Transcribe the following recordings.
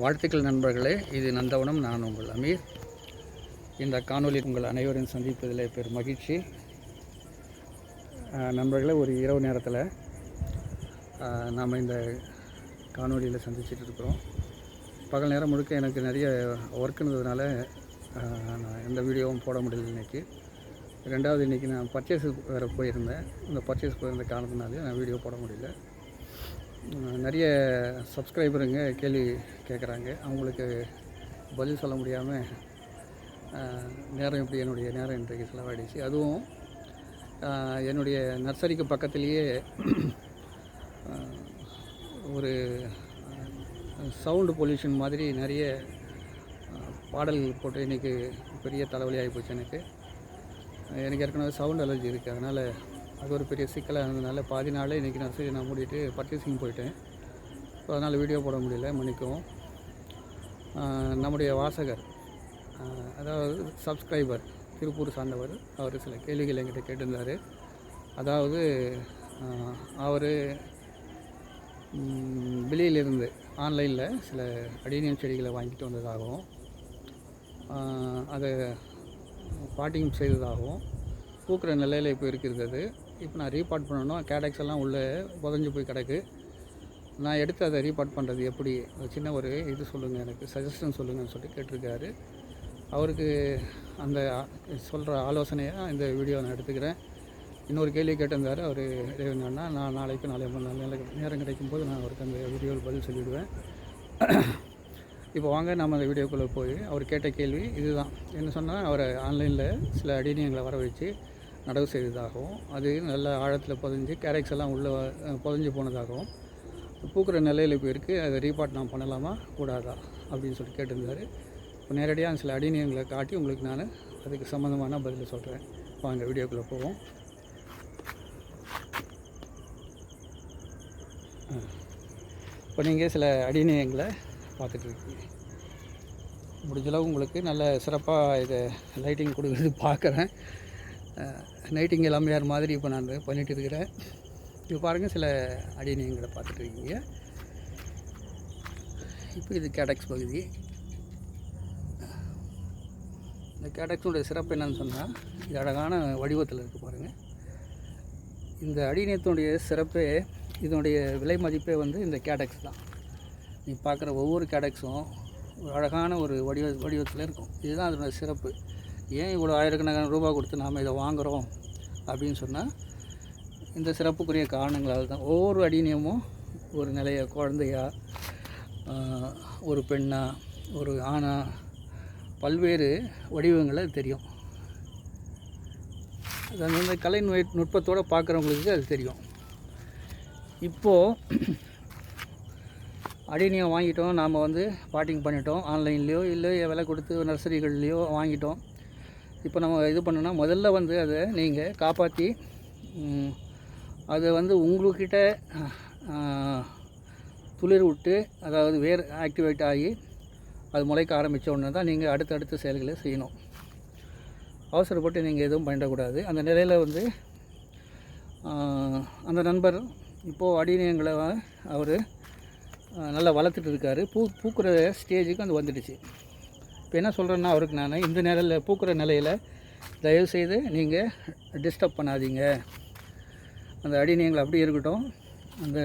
வாழ்த்துக்கள் நண்பர்களே இது நந்தவனம் நான் உங்கள் அமீர். இந்த காணொளி உங்கள் அனைவரையும் சந்திப்பதில் பெரும் மகிழ்ச்சி. நண்பர்களே ஒரு இரவு நேரத்தில் நாம் இந்த காணொளியில் சந்திச்சுட்டு இருக்கிறோம். பகல் நேரம் முழுக்க எனக்கு நிறைய ஒர்க்குனதுனால நான் எந்த வீடியோவும் போட முடியல இன்னைக்கு. ரெண்டாவது இன்றைக்கி நான் பர்ச்சேஸுக்கு வேறு போயிருந்தேன். இந்த பர்ச்சேஸ் போயிருந்த காரணத்தினாலே நான் வீடியோ போட முடியல. நிறைய சப்ஸ்கிரைபருங்க கேள்வி கேட்குறாங்க. அவங்களுக்கு பதில் சொல்ல முடியாமல் நேரம் இப்படி என்னுடைய நேரம் இன்றைக்கு செலவாயிடுச்சு. அதுவும் என்னுடைய நர்சரிக்கு பக்கத்துலேயே ஒரு சவுண்டு பொல்யூஷன் மாதிரி நிறைய பாடல்கள் போட்டு இன்றைக்கி பெரிய தலைவலி ஆகிப்போச்சு எனக்கு. எனக்கு ஏற்கனவே சவுண்ட் அலர்ஜி இருக்குது அதனால் அது ஒரு பெரிய சிக்கலாக இருந்ததுனால பாதி நாளே இன்றைக்கி நான் சரி நான் மூடிட்டு பர்ச்சேசிங் போயிட்டேன். ஸோ அதனால் வீடியோ போட முடியல மன்னிக்கவும். நம்முடைய வாசகர் அதாவது சப்ஸ்கிரைபர் திருப்பூர் சார்ந்தவர் அவர் சில கேள்விகள் என்கிட்ட கேட்டிருந்தார். அதாவது அவர் வெளியிலிருந்து ஆன்லைனில் சில அடினியம் செடிகளை வாங்கிட்டு வந்ததாகவும் அதை பாட்டிங் செய்ததாகவும் பூக்கிற நிலையில் இப்போ இருக்கிறது. இப்போ நான் ரீபார்ட் பண்ணணும். கேடக்ஸ் எல்லாம் உள்ளே புதஞ்சு போய் கிடக்கு. நான் எடுத்து அதை ரீபார்ட் பண்ணுறது எப்படி? ஒரு சின்ன ஒரு இது சொல்லுங்கள் எனக்கு சஜஷன் சொல்லுங்கன்னு சொல்லிட்டு கேட்டிருக்காரு. அவருக்கு அந்த சொல்கிற ஆலோசனையாக இந்த வீடியோ நான் எடுத்துக்கிறேன். இன்னொரு கேள்வி கேட்டிருந்தார் அவர் என்னன்னா நான் நாளைக்கு நாளை மறுநாள் நேரம் நேரம் கிடைக்கும் போது நான் அவருக்கு அந்த வீடியோவில் பதில் சொல்லிவிடுவேன் இப்போ வாங்க நம்ம அந்த வீடியோக்குள்ளே போய் அவர் கேட்ட கேள்வி இதுதான். என்ன சொன்னால் அவரை ஆன்லைனில் சில அடினியங்களை வர வச்சு நடவு செய்ததாகவும் அது நல்ல ஆழத்தில் புதஞ்சு கேரக்ஸ் எல்லாம் உள்ளே புதஞ்சு போனதாகவும் பூக்கிற நிலையில் இப்போ இருக்குது அதை ரீபார்ட் நான் பண்ணலாமா? கூடாதா? அப்படின்னு சொல்லி கேட்டிருந்தாரு. இப்போ நேரடியாக சில அடிநியங்களை காட்டி உங்களுக்கு நான் அதுக்கு சம்மந்தமான பதில் சொல்கிறேன் வாங்க வீடியோக்குள்ளே போவோம். இப்போ நீங்கள் சில அடிநியங்களை பார்த்துட்ருக்கீங்க முடிஞ்சளவு உங்களுக்கு நல்ல சிறப்பாக இதை லைட்டிங் கொடுக்குறது பார்க்குறேன். நைட்டிங்கல் அம்மையார் மாதிரி இப்போ நான் பண்ணிட்டு இருக்கிறேன். இப்போ பாருங்கள் சில அடிநியங்களை பார்த்துட்டு இருக்கீங்க. இப்போ இது கேடக்ஸ் பகுதி. இந்த கேடக்ஸுடைய சிறப்பு என்னன்னு சொன்னால் இது அழகான வடிவத்தில் இருக்குது பாருங்கள் இந்த அடிநியத்தினுடைய சிறப்பே இதனுடைய விலை மதிப்பே வந்து இந்த கேடக்ஸ் தான். நீ பார்க்குற ஒவ்வொரு கேடக்ஸும் ஒரு அழகான ஒரு வடிவ வடிவத்தில் இருக்கும். இதுதான் அதனுடைய சிறப்பு. ஏன் இவ்வளோ ஆயிரக்கணக்கான ரூபா கொடுத்து நாம் இதை வாங்குகிறோம் அப்படின்னு சொன்னால் இந்த சிறப்புக்குரிய காரணங்களால் தான். ஒவ்வொரு அடிநியமும் ஒரு நிலைய குழந்தையா ஒரு பெண்ணா ஒரு ஆணா பல்வேறு வடிவங்களை தெரியும். அது அந்த கலை நுட்பத்தோடு பார்க்குறவங்களுக்கு அது தெரியும். இப்போது அடிநியம் வாங்கிட்டோம் நாம் வந்து பாட்டிங் பண்ணிட்டோம் ஆன்லைன்லேயோ இல்லை விலை கொடுத்து நர்சரிகள்லேயோ வாங்கிட்டோம். இப்போ நம்ம இது பண்ணோன்னா முதல்ல வந்து அதை நீங்கள் காப்பாற்றி அதை வந்து உங்கள்கிட்ட துளிர் விட்டு அதாவது வேர் ஆக்டிவேட் ஆகி அது முளைக்க ஆரம்பித்த உடனே தான் நீங்கள் அடுத்தடுத்த செயல்களை செய்யணும். அவசரப்பட்டு நீங்கள் எதுவும் பண்ணிடக்கூடாது அந்த நிலையில் வந்து அந்த நண்பர் இப்போது அடிநியங்களை அவர் நல்லா வளர்த்துட்டு இருக்காரு. பூ பூக்கிற ஸ்டேஜுக்கு அது வந்துடுச்சு. இப்போ என்ன சொல்கிறேன்னா அவருக்கு நான் இந்த நிலையில் பூக்கிற நிலையில் தயவுசெய்து நீங்கள் டிஸ்டர்ப் பண்ணாதீங்க. அந்த அடி நீங்கள் அப்படியே இருக்கட்டும். அந்த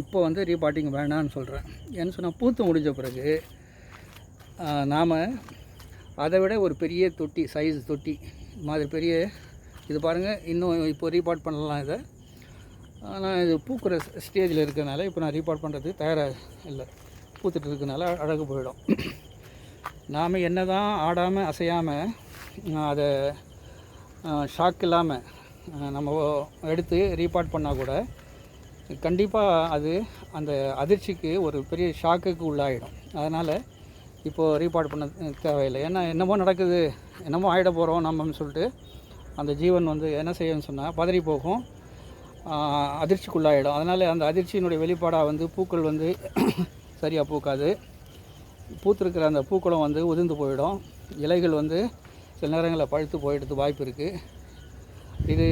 இப்போ வந்து ரீபாட்டிங் வேணான்னு சொல்கிறேன் ஏன்னு சொன்னால் பூத்து முடிஞ்ச பிறகு நாம் அதை விட ஒரு பெரிய தொட்டி சைஸ் தொட்டி மாதிரி பெரிய இது பாருங்கள் இன்னும் இப்போ ரீபார்ட் பண்ணலாம் இதை. ஆனால் இது பூக்கிற ஸ்டேஜில் இருக்கிறனால இப்போ நான் ரீபார்ட் பண்ணுறது தயாராக இல்லை. பூத்துட்டு இருக்கனால அழகு போயிடும். நாம் என்ன தான் ஆடாமல் அசையாமல் அதை ஷாக் இல்லாமல் நம்ம எடுத்து ரீபார்ட் பண்ணால் கூட கண்டிப்பாக அது அந்த அதிர்ச்சிக்கு ஒரு பெரிய ஷாக்குக்கு உள்ளாகிடும் அதனால் இப்போது ரீபார்ட் பண்ண தேவையில்லை. ஏன்னா என்னமோ நடக்குது என்னமோ ஆகிட போகிறோம் நம்மன்னு சொல்லிட்டு அந்த ஜீவன் வந்து என்ன செய்யணும்னு சொன்னால் பதறி போகும். அதிர்ச்சிக்குள்ளாகிடும் அதிர்ச்சிக்குள்ளாயிடும். அதனால் அந்த அதிர்ச்சியினுடைய வெளிப்பாடாக வந்து பூக்கள் வந்து சரியாக பூக்காது. பூத்திருக்கிற அந்த பூக்களும் வந்து உதிர்ந்து போயிடும். இலைகள் வந்து சில நேரங்களில் பழுத்து போயிடுறது வாய்ப்பு இருக்குது இது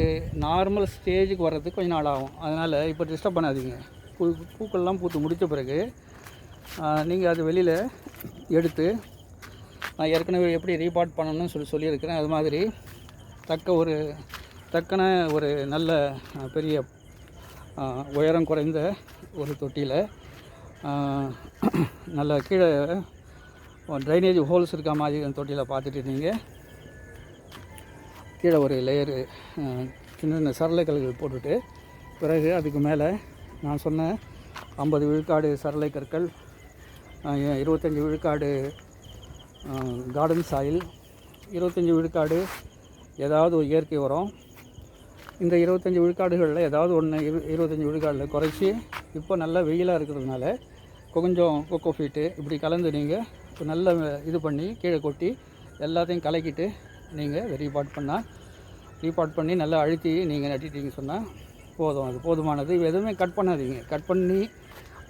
நார்மல் ஸ்டேஜுக்கு வர்றதுக்கு கொஞ்சம் நாள் ஆகும். அதனால் இப்போ டிஸ்டர்ப் பண்ணாதீங்க. பூ பூக்கள்லாம் பூத்து முடித்த பிறகு நீங்கள் அது வெளியில் எடுத்து நான் ஏற்கனவே எப்படி ரீபார்ட் பண்ணணும்னு சொல்லி சொல்லியிருக்கிறேன். அது மாதிரி தக்க ஒரு தக்கன ஒரு நல்ல பெரிய உயரம் குறைந்த ஒரு தொட்டியில் நல்ல கீழே ட்ரைனேஜ் ஹோல்ஸ் இருக்க மாதிரி அந்த தொட்டியில் பார்த்துட்டு இருந்தீங்க. கீழே ஒரு லேயரு சின்ன சின்ன சரளைக்கல்கள் போட்டுட்டு பிறகு அதுக்கு மேலே நான் சொன்ன ஐம்பது விழுக்காடு சரளை கற்கள் இருபத்தஞ்சி விழுக்காடு கார்டன் சாயில் இருபத்தஞ்சி விழுக்காடு ஏதாவது ஒரு இயற்கை உரம். இந்த இருபத்தஞ்சி விழுக்காடுகளில் ஏதாவது ஒன்று இரு இருபத்தஞ்சி விழுக்காடில் குறைச்சி இப்போ நல்லா வெயிலாக இருக்கிறதுனால கொஞ்சம் கொக்கோ ஃபீட்டு இப்படி கலந்து நீங்கள் நல்ல இது பண்ணி கீழே கொட்டி எல்லாத்தையும் கலக்கிட்டு நீங்கள் ரீபாட் பண்ணால் ரீபாட் பண்ணி நல்லா அழுத்தி நீங்கள் நட்டிட்டீங்க சொன்னால் போதும். அது போதுமானது. எதுவுமே கட் பண்ணாதீங்க. கட் பண்ணி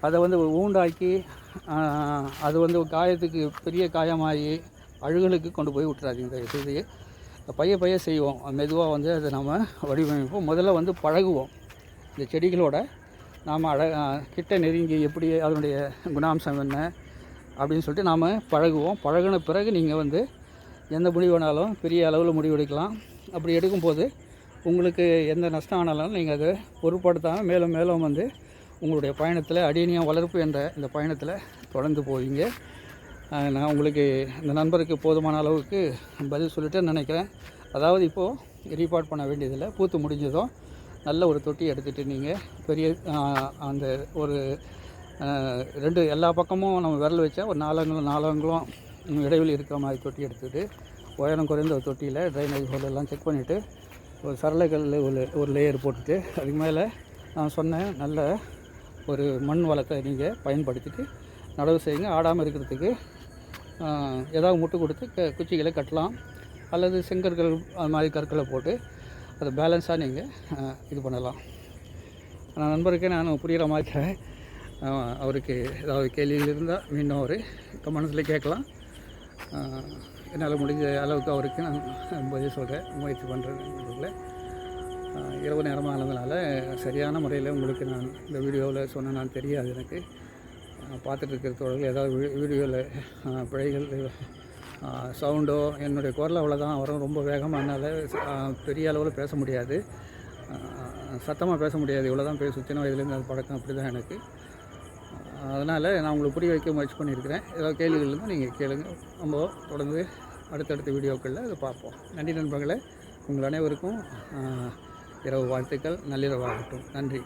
அதை வந்து ஊண்டாக்கி அது வந்து காயத்துக்கு பெரிய காயமாகி அழுகலுக்கு கொண்டு போய் விட்டுறாதீங்க. இந்த செய்தியை பைய பைய செய்வோம். மெதுவாக வந்து அதை நம்ம வடிவமைப்போம். முதல்ல வந்து பழகுவோம். இந்த செடிகளோட நாம் அழ கிட்ட நெருங்கி எப்படி அதனுடைய குணாம்சம் என்ன அப்படின்னு சொல்லிட்டு நாம் பழகுவோம். பழகுன பிறகு நீங்கள் வந்து எந்த முடிவு வேணாலும் பெரிய அளவில் முடிவு எடுக்கலாம். அப்படி எடுக்கும்போது உங்களுக்கு எந்த நஷ்டம் ஆனாலும் நீங்கள் அதை பொருட்படுத்தாமல் மேலும் மேலும் வந்து உங்களுடைய பயணத்தில் அடியனியம் வளர்ப்பு என்ற இந்த பயணத்தில் தொடர்ந்து போவீங்க. நான் உங்களுக்கு இந்த நண்பருக்கு போதுமான அளவுக்கு பதில் சொல்லிட்டேன்னு நினைக்கிறேன். அதாவது இப்போது ரீபார்ட் பண்ண வேண்டியதில்லை. பூத்து முடிஞ்சதும் நல்ல ஒரு தொட்டி எடுத்துகிட்டு நீங்கள் பெரிய அந்த ஒரு ரெண்டு எல்லா பக்கமும் நம்ம விரல் வச்சா ஒரு நாலங்களும் நாலங்களும் இடைவெளி இருக்கிற மாதிரி தொட்டி எடுத்துட்டு உயரம் குறைந்த ஒரு தொட்டியில் ட்ரைனேஜ் ஹோல் எல்லாம் செக் பண்ணிவிட்டு ஒரு சரளைகள் ஒரு ஒரு லேயர் போட்டுட்டு அதுக்கு மேலே நான் சொன்ன நல்ல ஒரு மண் வளத்தை நீங்கள் பயன்படுத்திட்டு நடவு செய்யுங்க. ஆடாமல் இருக்கிறதுக்கு ஏதாவது முட்டு கொடுத்து க குச்சிகளை கட்டலாம். அல்லது செங்கற்கள் அது மாதிரி கற்களை போட்டு அதை பேலன்ஸாக நீங்கள் இது பண்ணலாம். நான் நண்பருக்கே நான் புரிகிற மாதிரி அவருக்கு ஏதாவது கேள்விகள் இருந்தால் மீண்டும் அவர் கமெண்ட்ஸில் கேட்கலாம். என்னால் முடிஞ்ச அளவுக்கு அவருக்கு நான் பதில் சொல்கிறேன் முயற்சி பண்ணுறேன் இரவு நேரமாக ஆனதுனால சரியான முறையில் உங்களுக்கு நான் இந்த வீடியோவில் சொன்ன நான் தெரியாது எனக்கு. பார்த்துட்டு இருக்கிற தோழர்கள் ஏதாவது வீடியோவில் பிழைகள் சவுண்டோ என்னுடைய குரல் அவ்வளோதான் வரும் ரொம்ப வேகமாக என்னால் பெரிய அளவில் பேச முடியாது. சத்தமாக பேச முடியாது. இவ்வளோ தான் பேச சின்ன வயதுலேருந்து அது பழக்கம் அப்படி தான் எனக்கு. அதனால் நான் உங்களுக்கு புரிய வைக்க முயற்சி பண்ணியிருக்கிறேன். ஏதாவது கேள்விகள் இருந்தால் நீங்கள் கேளுங்க. நம்ம தொடர்ந்து அடுத்தடுத்த வீடியோக்களில் அதை பார்ப்போம். நன்றி நண்பர்களே. உங்கள் அனைவருக்கும் இரவு வாழ்த்துக்கள். நள்ளிரவாகட்டும் நன்றி.